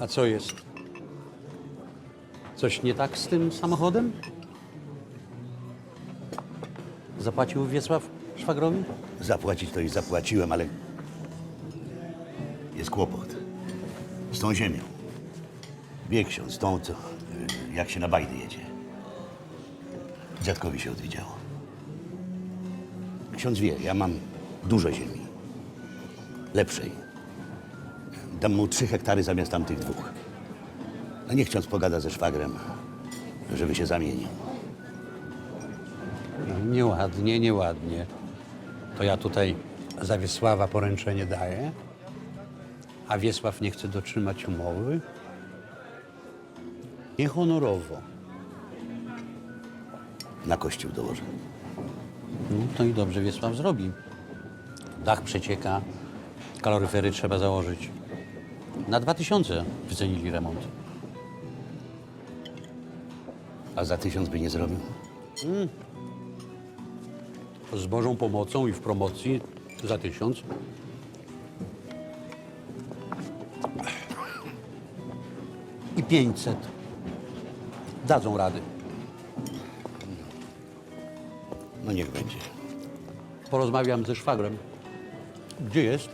A co jest? Coś nie tak z tym samochodem? Zapłacił Wiesław szwagrowi? Zapłacić to i zapłaciłem, ale jest kłopot. Z tą ziemią. Wie ksiądz, tą, co, y, jak się na bajdy jedzie. Dziadkowi się odwiedziało. Ksiądz wie, ja mam dużo ziemi. Lepszej. Dam mu trzy hektary zamiast tamtych dwóch. No niech ksiądz pogada ze szwagrem, żeby się zamienił. No, nieładnie, nieładnie. To ja tutaj za Wiesława poręczenie daję, a Wiesław nie chce dotrzymać umowy? Niehonorowo. Na kościół dołożę. No to i dobrze Wiesław zrobi. Dach przecieka, kaloryfery trzeba założyć. Na dwa tysiące wycenili remont. A za tysiąc by nie zrobił? Z Bożą pomocą i w promocji za tysiąc. I pięćset. Dadzą rady. No niech będzie. Porozmawiam ze szwagrem. Gdzie jest?